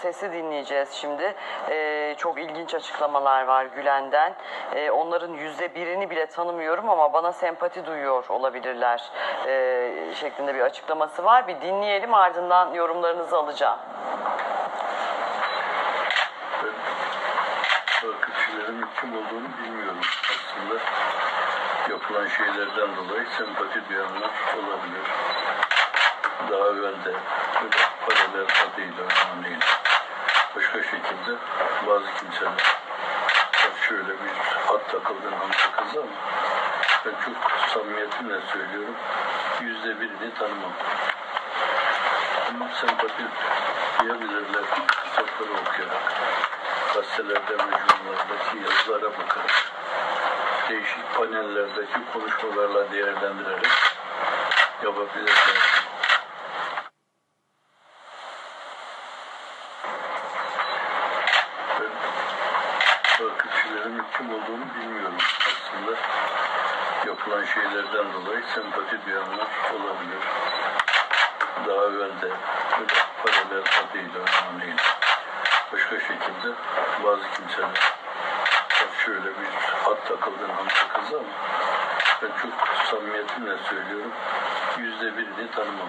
sesi dinleyeceğiz şimdi. Ee, çok ilginç açıklamalar var Gülen'den. Ee, onların yüzde birini bile tanımıyorum ama bana sempati duyuyor olabilirler ee, şeklinde bir açıklaması var. Bir dinleyelim ardından yorumlarınızı alacağım. Kişilerin kim olduğunu bilmiyorum aslında. Yapılan şeylerden dolayı sempati duyanlar olabilir. Daha evvel de böyle paralel adıyla örneğin başka şekilde bazı kimseler "Bak şöyle bir hat takıldın ham takıldı ama ben çok samimiyetimle söylüyorum yüzde birini tanımam. Ama sempati duyabilirler kitapları okuyarak, gazetelerde, mecmualardaki yazılara bakarak, değişik panellerdeki konuşmalarla değerlendirerek yapabilirler. Ben bu kişilerin kim olduğunu bilmiyorum aslında. Yapılan şeylerden dolayı sempati duyanlar olabilir. Daha evvel de böyle paralel adıyla örneğin başka şekilde bazı kimseler "Bak şöyle bir hat takıldın ham takıldı ama ben çok samimiyetimle söylüyorum yüzde birini tanımam.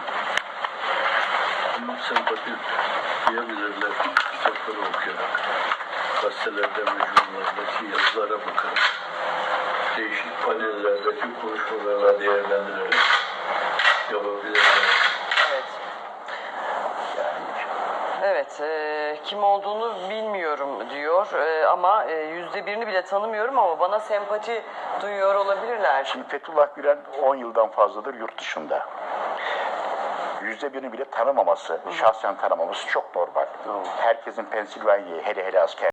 Ama sempati duyabilirler kitapları okuyarak, gazetelerde, mecmualardaki yazılara bakarak, değişik panellerdeki konuşmalarla değerlendirerek yapabilirler. Evet. Evet, e, kim olduğunu bilmiyorum diyor E, ama e, yüzde birini bile tanımıyorum ama bana sempati duyuyor olabilirler. Şimdi Fethullah Gülen 10 yıldan fazladır yurt dışında. Yüzde birini bile tanımaması, şahsen tanımaması çok normal. Herkesin Pensilvanya'yı hele hele asker